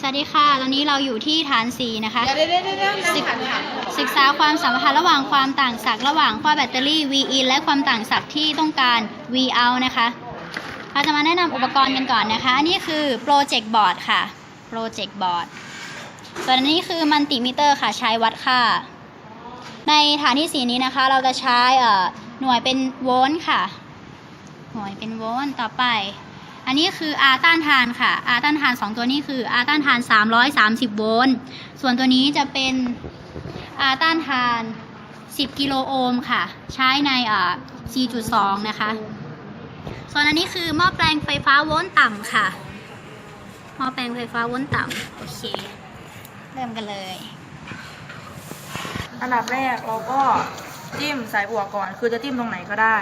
สวัสดีค่ะ ตอนนี้เราอยู่ที่ฐานสีนะคะเดี๋ยวเดี๋ยวเดี๋ยวเดี๋ยวนั่งศึกหันหลังศึกษาความสัมพันธ์ระหว่างความต่างศักย์ระหว่างขั้วแบตเตอรี่ V in และความต่างศักย์ที่ต้องการ V out นะคะ เราจะมาแนะนำอุปกรณ์กันก่อนนะคะ อันนี้คือ Project Board ค่ะ Project Board ส่วนอันนี้คือมัลติมิเตอร์ค่ะ ใช้วัดค่า ในฐานที่สีนี้นะคะ เราจะใช้เอ่อหน่วยเป็นโวลต์ค่ะ หน่วยเป็นโวลต์ ต่อไป อันนี้คือ R ต้านทานค่ะ R ต้านทาน 2 ตัวนี้คือ R ต้านทาน 330 โวลต์ ส่วนตัวนี้จะเป็น R ต้านทาน 10 กิโลโอห์มค่ะ ใช้ในอ่า4.2 นะคะ ส่วนอันนี้คือหม้อแปลงไฟฟ้าโวลต์ต่ำค่ะ หม้อแปลงไฟฟ้าโวลต์ต่ำโอเค เริ่มกันเลย อันดับแรกเราก็จิ้มสายบวกก่อน คือจะจิ้มตรงไหนก็ได้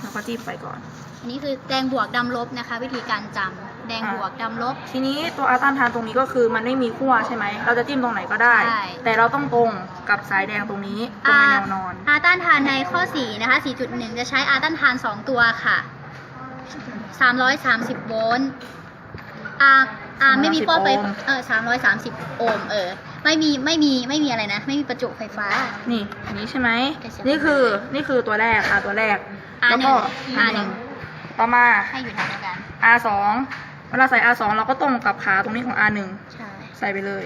แล้วก็จิ้มไปก่อน นนี้คือแดงบวกดำลบนะคะ วิธีการจำแดงบวกดำลบ ทีนี้ตัวอาต้านทานตรงนี้ก็คือมันไม่มีขั้วใช่ไหม เราจะจิ้มตรงไหนก็ได้ใช่แต่เราต้องตรงกับสายแดงตรงนี้ตรงในแนวนอน อาต้านทานในข้อ 4 นะคะ 4.1 จะใช้อาต้านทาน 2 ตัวค่ะ 330 โวลต์อาอาไม่มีป้อไฟโอห์ม เออ330 โอห์มเออ ไม่มีไม่มีไม่มีอะไรนะ ไม่มีประจุไฟฟ้า นี่อันนี้ใช่ไหมแกะเสียบนี่คือนี่คือตัวแรกอะตัวแรก R1 แล้วก็ R1 ต่อมาให้อยู่แถวเดียวกัน R2 เวลาใส่ R2 เราก็ตรงกับขาตรงนี้ของ R1 ใช่ ใส่ไปเลย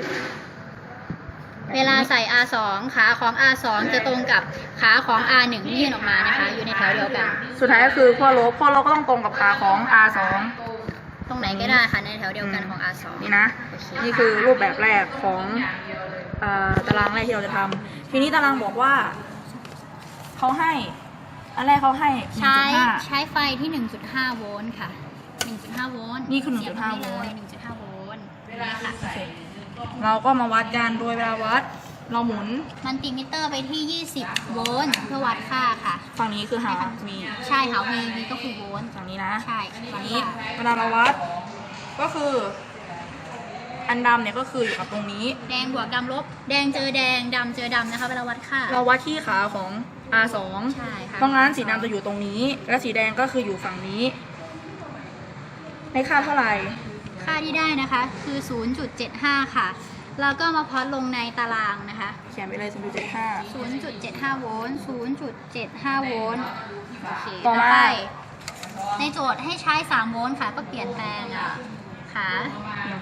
เวลาใส่ R2 ขาของ R2 จะตรงกับขาของ R1 ที่ยื่นออกมานะคะ อยู่ในแถวเดียวกัน สุดท้ายก็คือขั้วลบขั้วลบก็ต้องตรงกับขาของ R2 ตรงไหนก็ได้ค่ะในแถวเดียวกันของ R2 นี่นะ โอเค นี่คือรูปแบบแรกของเอ่อตารางแรกที่เราจะทำทีนี้ตารางบอกว่าเขาให้ อันแรกเขาให้ใช้1.5 ใช้ไฟที่ 1.5 โวลต์ค่ะ 1.5 โวลต์นี่คือเสียบ1.5ตรงนี้เลยโวลต์1.5 โวลต์นี่ค่ะ เราก็มาวัดกันโดยเวลาวัด เราหมุนมันติมิเตอร์ไปที่ 20 โวลต์เพื่อวัดค่าค่ะ ฝั่งนี้คือหา V ใช่ค่ะ V V ก็คือโวลต์ฝั่งนี้นะใช่ฝั่งนี้เวลาเราวัดก็คือ อันดำเนี่ยก็คืออยู่กับตรงนี้ แดงบวกดำลบ แดงเจอแดงดำเจอดำนะคะเวลาวัดค่า เราวัดที่ขาของ R2 ใช่ค่ะเพราะงั้นสีดำจะอยู่ตรงนี้ และสีแดงก็คืออยู่ฝั่งนี้ในค่าเท่าไหร่ ค่าที่ได้นะคะคือ 0.75 ค่ะ แล้วก็มาพอดลงในตารางนะคะ เขียนไปเลย0.75 0.75 โวลต์ 0.75 โวลต์ โอเคต่อมา ไปในโจทย์ให้ใช้ 3 โวลต์ค่ะ ก็เปลี่ยนแปลงอะขา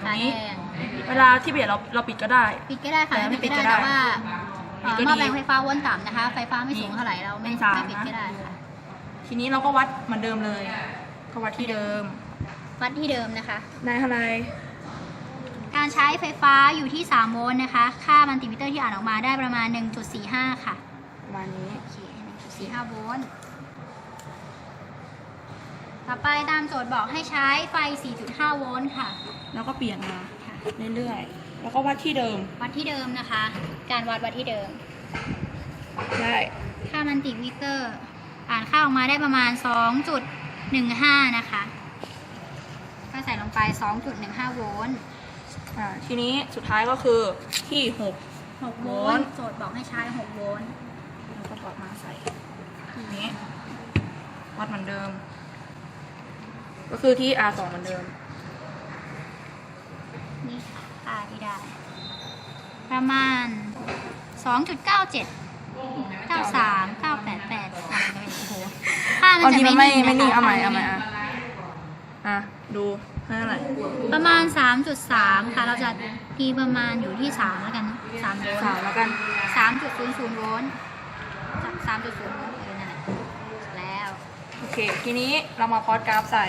ขาแดง เวลาที่เบียดเราเราปิดก็ได้ ปิดก็ได้ค่ะแต่ไม่ไม่ปิดปิก็ดก็ได้ได้แต่ว่าเอ่อปิด ก็หม้อดีแปลงไฟฟ้าโวลต์ต่ำนะคะ ไฟฟ้าไม่สูงเท่าไหร่เราไม่เป็นสามไม่ปิดนะก็ได้ค่ะทีนี้เราก็วัดเหมือนเดิมเลยก็วัดที่เดิม วัดที่เดิมนะคะได้เท่าไหร่การใช้ไฟฟ้าอยู่ที่ 3 โวลต์นะคะ ค่ามัลติมิเตอร์ที่อ่านออกมาได้ประมาณ 1.45 ค่ะ ประมาณนี้ โอเค1.45 โวลต์ ต่อไปตามโจทย์บอกให้ใช้ไฟ 4.5 โวลต์ค่ะ แล้วก็เปลี่ยนมาค่ะเรื่อยๆ แล้วก็วัดที่เดิม วัดที่เดิมนะคะ การวัดวัดที่เดิม ได้ ค่ามัลติมิเตอร์ อ่านค่าออกมาได้ประมาณ 2.15 นะคะ ก็ใส่ลงไป 2.15 โวลต์อ่า ทีนี้สุดท้ายก็คือที่หก6โวลต์โจทย์บอกให้ใช้ 6 โวลต์แล้วก็ถอดมาใส่ทีนี้วัดเหมือนเดิม ก็คือที่ R2 เหมือนเดิม นี่ค่ะค่าที่ ได้ ประมาณ 2.97 93 988อะไรก็ไม่รู้โอ้โหค่ามันบางจะทีไม่มันไม่นิ่งไม่นิ่งนะคะเอาใหม่ค่เอาใหม่นิ่งอะอะดูให้เท่าไหร่ประมาณ 3.3 ค่ะ เราจะตีประมาณอยู่ที่ 3 แล้วกันเนอะ3โวลสามต์แล้วกัน3.00โวลต์3.0โวลต์เออนั่นแหละแล้ว โอเค ทีนี้เรามาพอดกราฟใส่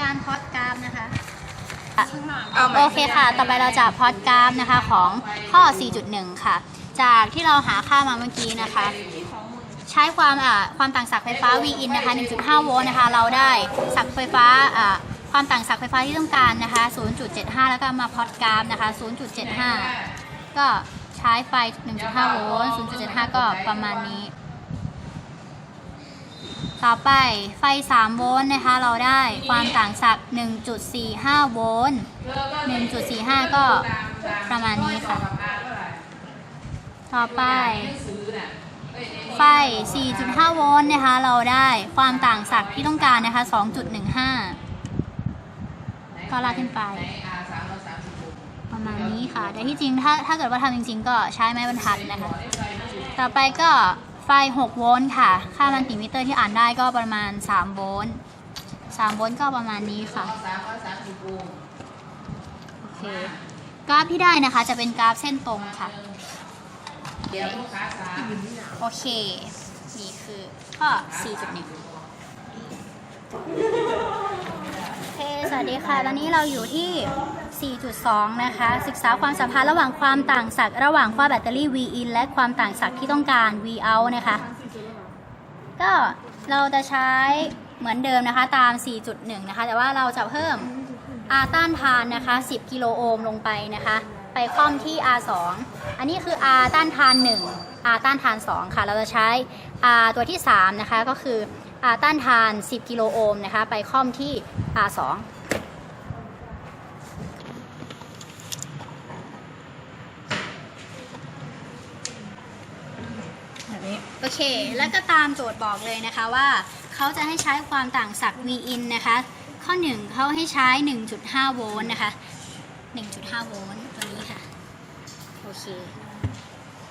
การพอดกราฟนะคะเอาใหม่ โอเคค่ะ ต่อไปเราจะพอดกราฟนะคะของข้อ 4.1 ค่ะ จากที่เราหาค่ามาเมื่อกี้นะคะ ใช้ความอ่าความต่างศักย์ไฟฟ้า V in นะคะ 1.5 โวลต์นะคะ เราได้ศักย์ไฟฟ้าอ่าความต่างศักย์ไฟฟ้าที่ต้องการนะคะ 0.75 แล้วก็มาพอดกราฟนะคะ 0.75 ก็ใช้ไฟ 1.5 โวลต์ 0.75 ก็ประมาณนี้ ต่อไปไฟ 3 โวลต์นะคะ เราได้ความต่างศักย์1.45 โวลต์ 1.45 ก็ประมาณนี้ค่ะ ต่อไป ไฟ 4.5 โวลต์นะคะ เราได้ความต่างศักย์ที่ต้องการนะคะ 2.15 ก็ลากขึ้นไป ประมาณนี้ค่ะ แต่ที่จริงถ้าถ้าเกิดว่าทำจริง ๆ ก็ใช้ไม้บรรทัดนะคะ ต่อไปก็ ไฟ 6 โวลต์ค่ะ ค่ามันติมิเตอร์ที่อ่านได้ก็ประมาณ 3 โวลต์ 3 โวลต์ก็ประมาณนี้ค่ะ โอเค กราฟที่ได้นะคะจะเป็นกราฟเส้นตรงค่ะ โอเค นี่คือข้อ 4.1 โอเค สวัสดีค่ะ ตอนนี้เราอยู่ที่ 4.2 นะคะ ศึกษาความสัมพันธ์ระหว่างความต่างศักย์ระหว่างขั้วแบตเตอรี่ V in และความต่างศักย์ที่ต้องการ V out นะคะ ก็เราจะใช้เหมือนเดิมนะคะตาม 4.1 นะคะ แต่ว่าเราจะเพิ่ม R ต้านทานนะคะ 10 กิโลโอห์มลงไปนะคะ ไปคล่อมที่ R 2อันนี้คือ R ต้านทาน 1 R ต้านทาน 2 ค่ะ เราจะใช้ R ตัวที่ 3 นะคะ ก็คือ R ต้านทาน 10 กิโลโอห์มนะคะ ไปคล่อมที่ R 2 แบบนี้ โอ เค แล้วก็ตามโจทย์บอกเลยนะคะว่าเขาจะให้ใช้ความต่างศักย์ V in นะคะ ข้อ 1เขาให้ใช้ 1.5 โวลต์นะคะ 1.5 โวลต์ตัวนี้ค่ะ โอเค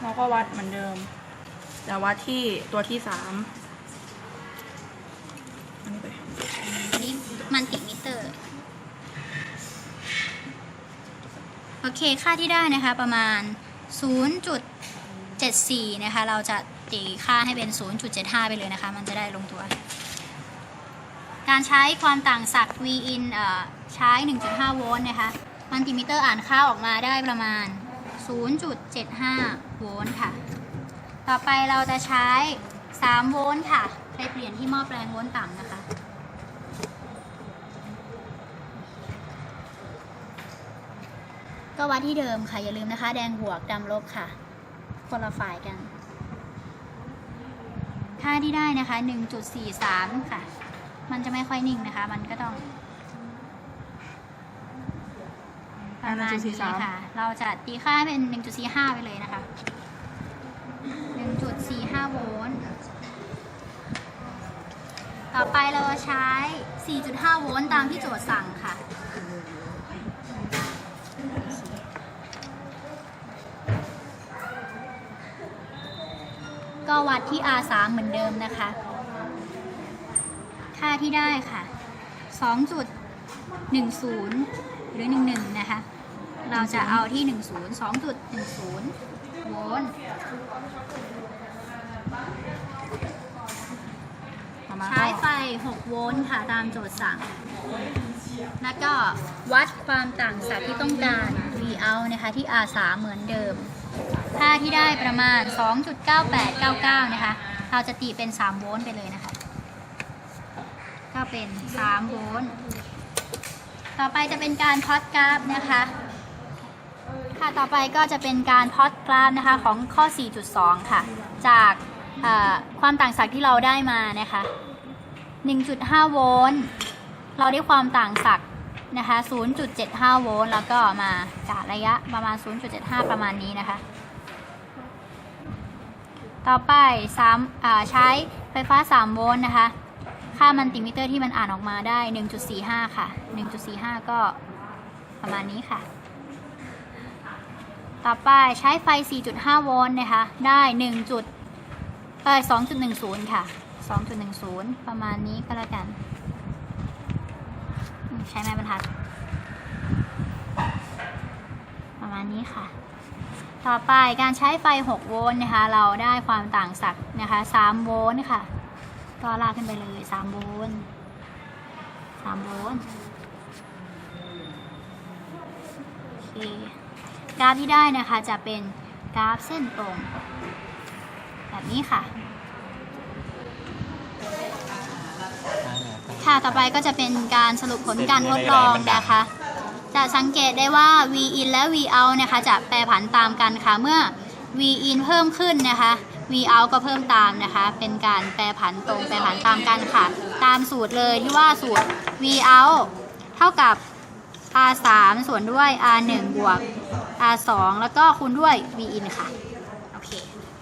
เราก็วัดเหมือนเดิม แต่วัดที่ตัวที่สามอันนี้ไปอันนี้มันติมิเตอร์ โอเค ค่าที่ได้นะคะประมาณ 0.74 นะคะ เราจะ ตีค่าให้เป็น 0.75 ไปเลยนะคะ มันจะได้ลงตัว การใช้ความต่างศักย์ V in ใช้ 1.5 โวลต์นะคะ มันติมิเตอร์อ่านค่าออกมาได้ประมาณ 0.75 โวลต์ค่ะ ต่อไปเราจะใช้ 3 โวลต์ค่ะ ไปเปลี่ยนที่หม้อแปลงโวลต์ต่ำนะคะก็วัดที่เดิมค่ะ อย่าลืมนะคะ แดงบวกดำลบค่ะ คนละฝ่ายกัน ค่าที่ได้นะคะ 1.43 ค่ะ มันจะไม่ค่อยนิ่งนะคะ มันก็ต้องประมาณนี้ค่ะ เราจะตีค่าให้เป็น 1.45 ไปเลยนะคะ 1.45 โวลต์ ต่อไปเราจะใช้ 4.5 โวลต์ตามที่โจทย์สั่งค่ะ ก็วัดที่ R3 เหมือนเดิมนะคะ ค่าที่ได้ค่ะ 2.10 หรือ 11 นะคะ เราจะเอาที่ 10 2.10 โวลต์ใช้ไฟ 6 โวลต์ค่ะ ตามโจทย์สั่ง แล้วก็วัดความต่างศักย์ที่ต้องการ V out นะคะที่ R3 เหมือนเดิม ค่าที่ได้ประมาณ 2.9899 นะคะ เราจะตีเป็น 3 โวลต์ไปเลยนะคะ ก็เป็น 3 โวลต์ ต่อไปจะเป็นการพอตกราฟนะคะ ค่ะต่อไปก็จะเป็นการพอตกราฟนะคะของข้อ 4.2 ค่ะ จากความต่างศักย์ที่เราได้มานะคะ 1.5 โวลต์ เราได้ความต่างศักย์นะคะ 0.75 โวลต์ แล้วก็มากะระยะประมาณ 0.75 ประมาณนี้นะคะ ต่อไป3ใช้ไฟฟ้า 3 โวลต์นะคะ ค่ามันติมิเตอร์ที่มันอ่านออกมาได้ 1.45 ค่ะ 1.45 ก็ประมาณนี้ค่ะ ต่อไปใช้ไฟ 4.5 โวลต์นะคะ ได้1จุดเอ่อ2.10 ค่ะ 2.10 ประมาณนี้ก็แล้วกัน ใช้ไม้บรรทัด ประมาณนี้ค่ะ ต่อไปการใช้ไฟ 6 โวลต์นะคะ เราได้ความต่างศักย์นะคะ 3 โวลต์ค่ะ ก็ลากขึ้นไปเลย 3 โวลต์ 3 โวลต์โอเคกราฟที่ได้นะคะจะเป็นกราฟเส้นตรง แบบนี้ค่ะ ค่ะ ต่อไปก็จะเป็นการสรุปผลการทดลองนะคะ จะสังเกตได้ว่า V in และ V out นะคะจะแปรผันตามกันค่ะเมื่อ V in เพิ่มขึ้นนะคะ V out ก็เพิ่มตามนะคะ เป็นการแปรผันตรงแปรผันตามกันค่ะ ตามสูตรเลยที่ว่าสูตร V out เท่ากับ R 3ส่วนด้วย R 1บวก R 2แล้วก็คูณด้วย V in ค่ะ